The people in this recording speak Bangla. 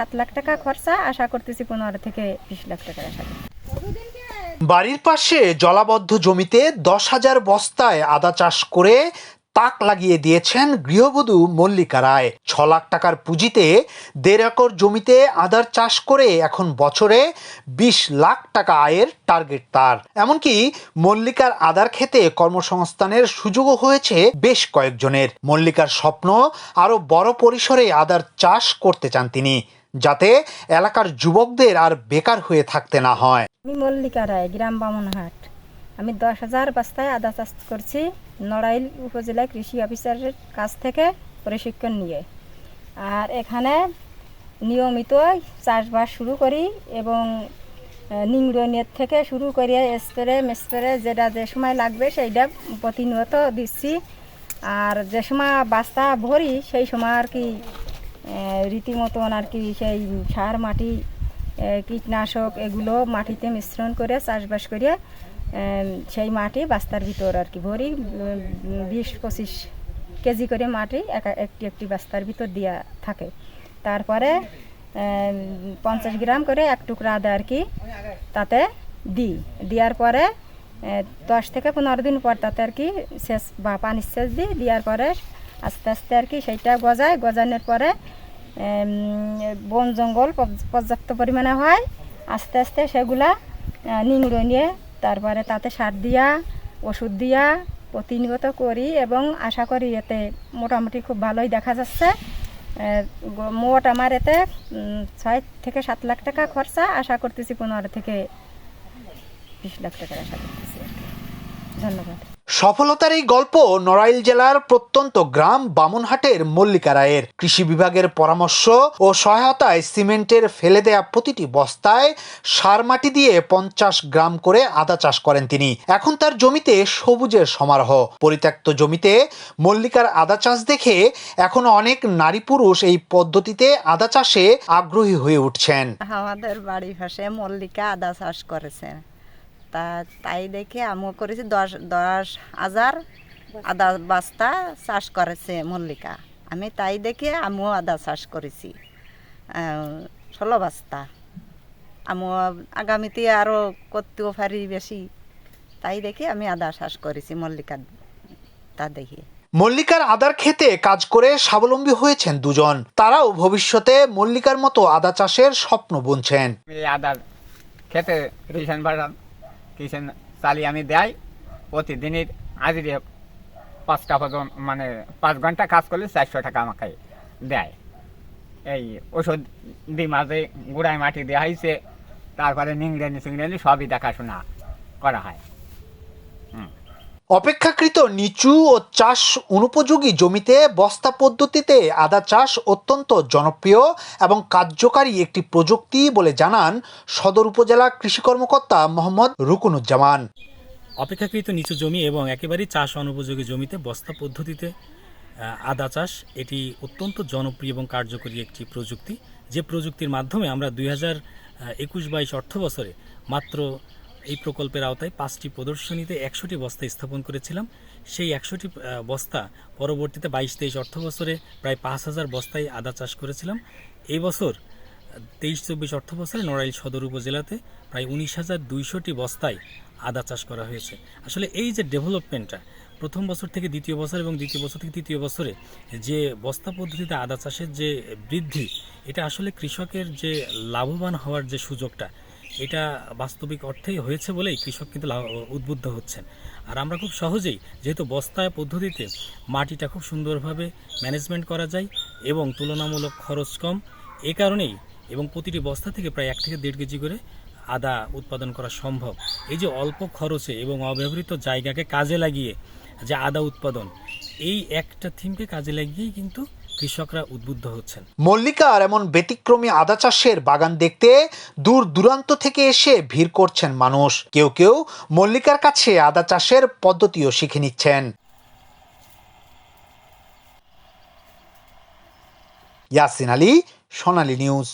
সাত লাখ টাকা খরচা, আশা করতেছি পনেরো থেকে বিশ লাখ টাকার আশা। বাড়ির পাশে জলাবদ্ধ জমিতে দশ হাজার বস্তায় আদা চাষ করে তাক লাগিয়ে দিয়েছেন গৃহবধূ মল্লিকা রায়। ছ লাখ টাকার পুঁজিতে দেড় একর জমিতে আদার চাষ করে এখন বছরে বিশ লাখ টাকা আয়ের টার্গেট তার। এমনকি মল্লিকার আদার খেতে কর্মসংস্থানের সুযোগও হয়েছে বেশ কয়েকজনের। মল্লিকার স্বপ্ন আরও বড় পরিসরে আদার চাষ করতে চান তিনি। যাতে এলাকার যুবকদের আর বেকার হয়ে থাকতে না হয়। আমি মল্লিকা রায়, গ্রাম বামনহাট। আমি দশ হাজার বস্তায় আদা চাষ করছি নড়াইল উপজেলা কৃষি অফিসারের কাছ থেকে প্রশিক্ষণ নিয়ে। আর এখানে নিয়মিত চাষবাস শুরু করি এবং নিংড়নের থেকে শুরু করে স্প্রে, মেস্প্রে, যেটা যে সময় লাগবে সেইটা প্রতিনিয়ত দিচ্ছি। আর যে সময় বাস্তা ভরি সেই সময় আর কি রীতিমতন আর কি সেই সার, মাটি কীটনাশক এগুলো মাটিতে মিশ্রণ করে চাষবাস করে সেই মাটি বাস্তার ভিতর আর কি ভরি বিশ পঁচিশ কেজি করে মাটি একা- একটি একটি বাস্তার ভিতর দেওয়া থাকে। তারপরে পঞ্চাশ গ্রাম করে এক টুকরা আদা আর কি তাতে দিই। দেওয়ার পরে দশ থেকে পনেরো দিন পর তাতে আর কি সেচ বা পানির শেষ দিই। দেওয়ার পরে আস্তে আস্তে আর কি সেইটা গজায়। গজানোর পরে বন জঙ্গল পর্যাপ্ত পরিমাণে হয়। আস্তে আস্তে সেগুলা নিংড়ে নিয়ে তারপরে তাতে সার দিয়া, ওষুধ দিয়া প্রতিনিয়ত করি এবং আশা করি এতে মোটামুটি খুব ভালোই দেখা যাচ্ছে। মোট আমার এতে ছয় থেকে সাত লাখ টাকা খরচা। আশা করতেছি পনেরো থেকে বিশ লাখ টাকার আশা করতেছি ধন্যবাদ। সফলতার এই গল্প নড়াইল জেলার প্রত্যন্ত গ্রাম বামনহাটের মল্লিকা রায়ের। কৃষি বিভাগের পরামর্শ ও সহায়তায় সিমেন্টের ফেলে দেয়া প্রতিটি বস্তায় সার মাটি দিয়ে পঞ্চাশ গ্রাম করে আদা চাষ করেন তিনি। এখন তার জমিতে সবুজের সমারোহ। পরিত্যক্ত জমিতে মল্লিকার আদা চাষ দেখে এখন অনেক নারী পুরুষ এই পদ্ধতিতে আদা চাষে আগ্রহী হয়ে উঠছেন। আমাদের বাড়ি পাশে মল্লিকা আদা চাষ করেছে তা তাই দেখে আমিও করেছি দশ দশ হাজার আদা বাস্তা চাষ করেছে মল্লিকা। আমি তাই দেখে আমিও আদা চাষ করেছি। ষোলো বাস্তা। আমিও আগামীতে আরও করতেও পারি বেশি। তাই দেখে আমি আদা চাষ করেছি মল্লিকা তা দেখে। মল্লিকার আদার খেতে কাজ করে স্বাবলম্বী হয়েছেন দুজন। তারাও ভবিষ্যতে মল্লিকার মতো আদা চাষের স্বপ্ন বুনছেন। এই আদার খেতে রিসেন বাড়ান। কিষেন চালিয়ে আমি দেয় প্রতিদিনের হাজিরে পাঁচটা পর্যন্ত মানে পাঁচ ঘণ্টা কাজ করলে চারশো টাকা আমাকে দেয়। এই ওষুধ দি মাঝে গুড়াই মাটি দেওয়া হয়েছে তারপরে নিংড়ানি সিংড়ানি সবই দেখাশোনা করা হয়। অপেক্ষাকৃত নিচু ও চাষ অনুপযোগী জমিতে বস্তা পদ্ধতিতে আদা চাষ অত্যন্ত জনপ্রিয় এবং কার্যকারী একটি প্রযুক্তি বলে জানান সদর উপজেলা কৃষি কর্মকর্তা মোহাম্মদ রুকুনুজ্জামান। অপেক্ষাকৃত নিচু জমি এবং একেবারেই চাষ অনুপযোগী জমিতে বস্তা পদ্ধতিতে আদা চাষ, এটি অত্যন্ত জনপ্রিয় এবং কার্যকরী একটি প্রযুক্তি। যে প্রযুক্তির মাধ্যমে আমরা দুই হাজার একুশ বাইশ অর্থ বছরে মাত্র এই প্রকল্পের আওতায় পাঁচটি প্রদর্শনীতে একশোটি বস্তা স্থাপন করেছিলাম। সেই একশোটি বস্তা পরবর্তীতে বাইশ তেইশ অর্থ বছরে প্রায় পাঁচ হাজার বস্তায় আদা চাষ করেছিলাম। এই বছর তেইশ চব্বিশ অর্থ বছরে নড়াইল সদর উপজেলাতে প্রায় উনিশ হাজার দুইশোটি বস্তায় আদা চাষ করা হয়েছে। আসলে এই যে ডেভেলপমেন্টটা, প্রথম বছর থেকে দ্বিতীয় বছর এবং দ্বিতীয় বছর থেকে তৃতীয় বছরে যে বস্তা পদ্ধতিতে আদা চাষের যে বৃদ্ধি, এটা আসলে কৃষকের যে লাভবান হওয়ার যে সুযোগটা এটা বাস্তবিক অর্থেই হয়েছে বলেই কৃষক কিন্তু উদ্বুদ্ধ হচ্ছেন। আর আমরা খুব সহজেই, যেহেতু বস্তায় পদ্ধতিতে মাটিটা খুব সুন্দরভাবে ম্যানেজমেন্ট করা যায় এবং তুলনামূলক খরচ কম, এ কারণেই এবং প্রতিটি বস্তা থেকে প্রায় এক থেকে দেড় কেজি করে আদা উৎপাদন করা সম্ভব। এই যে অল্প খরচে এবং অব্যবহৃত জায়গাকে কাজে লাগিয়ে যে আদা উৎপাদন, এই একটা থিমকে কাজে লাগিয়েই কিন্তু কৃষকরা উদ্বুদ্ধ হচ্ছেন। মল্লিকার এমন ব্যতিক্রমী আদা চাষের বাগান দেখতে দূর দূরান্ত থেকে এসে ভিড় করছেন মানুষ। কেউ কেউ মল্লিকার কাছে আদা চাষের পদ্ধতিও শিখে নিচ্ছেন। ইয়াসিন আলী, সোনালী নিউজ।